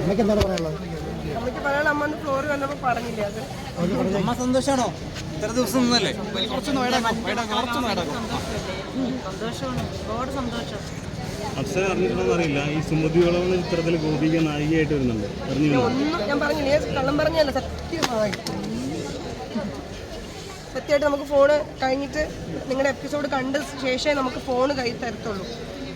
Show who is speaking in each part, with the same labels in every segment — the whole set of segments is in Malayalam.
Speaker 1: അമ്മയ്ക്ക് എന്താണ് പറയാനുള്ളത്
Speaker 2: അമ്മയ്ക്ക് പറയാനുള്ള അമ്മ ഫ്ലോർ വന്നപ്പോൾ പറഞ്ഞില്ലേ അത്?
Speaker 3: അമ്മ സന്തോഷാണോ? ഇത്ര ദിവസം നിന്നല്ലേ?
Speaker 4: സന്തോഷമാണ്. ഒരുപാട് സന്തോഷം.
Speaker 5: അപ്സര അറിഞ്ഞിട്ടുണ്ടോ അറിയില്ല. ഈ സുമതി ചിത്രത്തിൽ ഗോപിക നായികയായിട്ട് വരുന്നുണ്ട്. അറിഞ്ഞു
Speaker 2: ഒന്നും ഞാൻ പറഞ്ഞില്ലേ. കള്ളം പറഞ്ഞല്ല സത്യമായി. സത്യമായിട്ട് നമുക്ക് ഫോണ് കഴിഞ്ഞിട്ട് നിങ്ങളുടെ എപ്പിസോഡ് കണ്ട ശേഷമേ നമുക്ക് ഫോൺ കൈ തരത്തുള്ളൂ.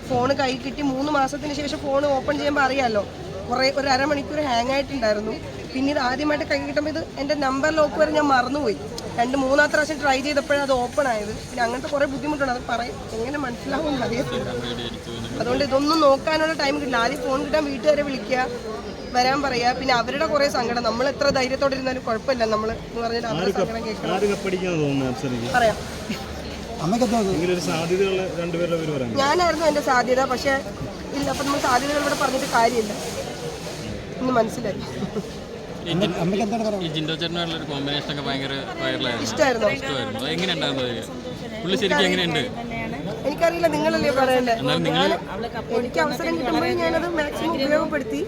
Speaker 2: ഫോൺ കൈ കിട്ടി മൂന്ന് മാസത്തിന് ശേഷം ഫോൺ ഓപ്പൺ ചെയ്യുമ്പോൾ അറിയാമല്ലോ കുറേ ഒരു അരമണിക്കൂർ ഹാങ് ആയിട്ടുണ്ടായിരുന്നു. പിന്നീട് ആദ്യമായിട്ട് കൈ കിട്ടുമ്പോൾ ഇത് എന്റെ നമ്പർ ലോക്ക് വരെ ഞാൻ മറന്നുപോയി. രണ്ട് മൂന്നാം പ്രാവശ്യം ട്രൈ ചെയ്തപ്പോഴാണ് അത് ഓപ്പൺ ആയത്. പിന്നെ അങ്ങനത്തെ കുറേ ബുദ്ധിമുട്ടുണ്ട്. അത് പറയും എങ്ങനെ മനസ്സിലാവും അറിയത്തില്ല. അതുകൊണ്ട് ഇതൊന്നും നോക്കാനുള്ള ടൈം കിട്ടില്ല. ആദ്യം ഫോൺ കിട്ടാൻ വീട്ടുകാരെ വിളിക്കുക. വരാൻ പറയാ. പിന്നെ അവരുടെ കുറെ സങ്കടം. നമ്മൾ എത്ര ധൈര്യത്തോടെ ഇരുന്നാലും കുഴപ്പമില്ല. നമ്മൾ എന്ന് പറഞ്ഞാൽ അവരുടെ സങ്കടം കേൾക്കണം. പറയാം. ഞാനായിരുന്നു എന്റെ സാധ്യത. പക്ഷെ ഇല്ല അപ്പൊ നമ്മൾ സാധ്യതകൾ ഇവിടെ പറഞ്ഞിട്ട് കാര്യമില്ല. ഇന്ന് മനസ്സിലായി.
Speaker 6: ജിൻഡോ ചേട്ടനുള്ള ഒരു കോമ്പിനേഷൻ ഒക്കെ ഭയങ്കര വൈറലായിരുന്നു
Speaker 2: ഇഷ്ടമായിരുന്നോ
Speaker 6: എങ്ങനെയുണ്ടായിരുന്നു പുള്ളി ശരിക്കും എങ്ങനെയുണ്ട്?
Speaker 2: എനിക്കറിയില്ല നിങ്ങളല്ലേ പറയണ്ടേ? ഞാൻ എനിക്ക് അവസരം കിട്ടുമ്പോൾ ഞാനത് മാക്സിമം ഉപയോഗപ്പെടുത്തി.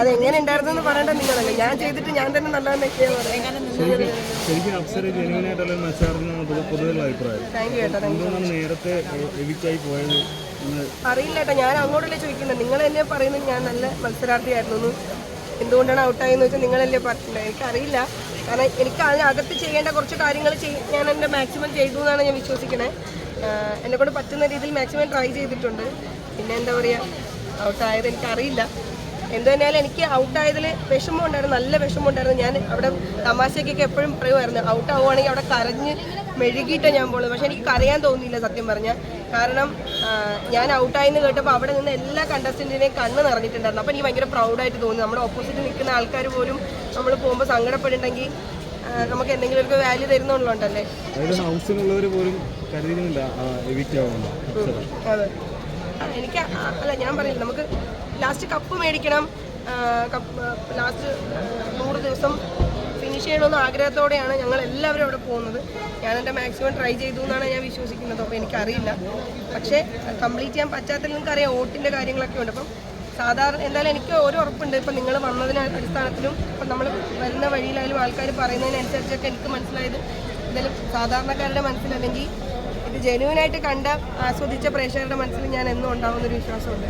Speaker 2: അത് എങ്ങനെ ഉണ്ടായിരുന്നെന്ന് പറയണ്ട നിങ്ങളല്ലേ. ഞാൻ ചെയ്തിട്ട് ഞാൻ തന്നെ നല്ലതെന്നൊക്കെയാണ് പറയുന്നത്.
Speaker 5: ശരിക്കും അപ്സര ജെനുവിനായിട്ടുള്ള മെസ്സാർജ് പൊതുവെയുള്ള അഭിപ്രായം. എന്തുകൊണ്ടാണ് നേരത്തെ എവിക്റ്റായി പോയത്
Speaker 2: അറിയില്ല ഏട്ടാ ഞാൻ അങ്ങോട്ടല്ലേ ചോദിക്കുന്നത്. നിങ്ങൾ തന്നെ പറയുന്നത് ഞാൻ നല്ല മത്സരാർത്ഥിയായിരുന്നു എന്ന്. എന്തുകൊണ്ടാണ് ഔട്ടായെന്ന് വെച്ചാൽ നിങ്ങളല്ലേ പറഞ്ഞില്ല എനിക്കറിയില്ല. കാരണം എനിക്ക് അതിനകത്ത് ചെയ്യേണ്ട കുറച്ച് കാര്യങ്ങൾ ചെയ്- ഞാൻ എന്റെ മാക്സിമം ചെയ്തു എന്നാണ് ഞാൻ വിശ്വസിക്കണേ. എന്നെ കൊണ്ട് പറ്റുന്ന രീതിയിൽ മാക്സിമം ട്രൈ ചെയ്തിട്ടുണ്ട്. പിന്നെ എന്താ പറയുക ഔട്ടായത് എനിക്കറിയില്ല. എന്ത് തന്നെയാലും എനിക്ക് ഔട്ടായതിൽ വിഷമം ഉണ്ടായിരുന്നു നല്ല വിഷമം ഉണ്ടായിരുന്നു. ഞാൻ അവിടെ തമാശയ്ക്കൊക്കെ എപ്പോഴും പറയുമായിരുന്നു ഔട്ട് ആവുകയാണെങ്കിൽ അവിടെ കരഞ്ഞ് മെഴുകിയിട്ടാണ് ഞാൻ പോകുന്നത് പക്ഷേ എനിക്ക് കരയാൻ തോന്നിയില്ല സത്യം പറഞ്ഞാൽ കാരണം ഞാൻ ഔട്ടായെന്ന് കേട്ടപ്പോൾ അവിടെ നിന്ന് എല്ലാ കണ്ടസ്റ്റന്റിനെയും കണ്ണ് നിറഞ്ഞിട്ടുണ്ടായിരുന്നു. അപ്പോൾ എനിക്ക് ഭയങ്കര പ്രൗഡായിട്ട് തോന്നി. നമ്മുടെ ഓപ്പോസിറ്റ് നിൽക്കുന്ന ആൾക്കാർ പോലും നമ്മൾ പോകുമ്പോൾ സങ്കടപ്പെടുന്നുണ്ടെങ്കിൽ നമുക്ക് എന്തെങ്കിലും ഒരു വാല്യൂ
Speaker 5: പോലും കരുതിയിരുന്നില്ല
Speaker 2: അതെ. എനിക്ക് അല്ല ഞാൻ പറയില്ല. നമുക്ക് ലാസ്റ്റ് കപ്പ് മേടിക്കണം. കപ്പ് ലാസ്റ്റ് നൂറ് ദിവസം ഫിനിഷ് ചെയ്യണമെന്ന് ആഗ്രഹത്തോടെയാണ് ഞങ്ങൾ എല്ലാവരും അവിടെ പോകുന്നത്. ഞാൻ എന്റെ മാക്സിമം ട്രൈ ചെയ്തു എന്നാണ് ഞാൻ വിശ്വസിക്കുന്നത്. അപ്പോൾ എനിക്കറിയില്ല. പക്ഷേ കംപ്ലീറ്റ് ചെയ്യാൻ പറ്റാത്തതിൽ നിങ്ങൾക്കറിയാം ഓട്ടിന്റെ കാര്യങ്ങളൊക്കെ ഉണ്ട്. അപ്പം സാധാരണ എന്തായാലും എനിക്ക് ഒരു ഉറപ്പുണ്ട്. ഇപ്പം നിങ്ങൾ വന്നതിന് അടിസ്ഥാനത്തിലും ഇപ്പം നമ്മൾ വരുന്ന വഴിയിലായാലും ആൾക്കാർ പറയുന്നതിനനുസരിച്ചൊക്കെ എനിക്ക് മനസ്സിലായത്. എന്തായാലും സാധാരണക്കാരുടെ മനസ്സിലല്ലെങ്കിൽ ഇത് ജെന്യൂനായിട്ട് കണ്ട ആസ്വദിച്ച പ്രേക്ഷകരുടെ മനസ്സിൽ ഞാൻ എന്നും ഉണ്ടാവുന്നൊരു വിശ്വാസമുണ്ട്.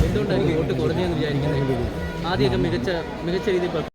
Speaker 7: എന്തുകൊണ്ടായിരിക്കും വോട്ട് കുറഞ്ഞെന്ന് വിചാരിക്കുന്നത് ആദ്യമൊക്കെ മികച്ച മികച്ച രീതിയിൽ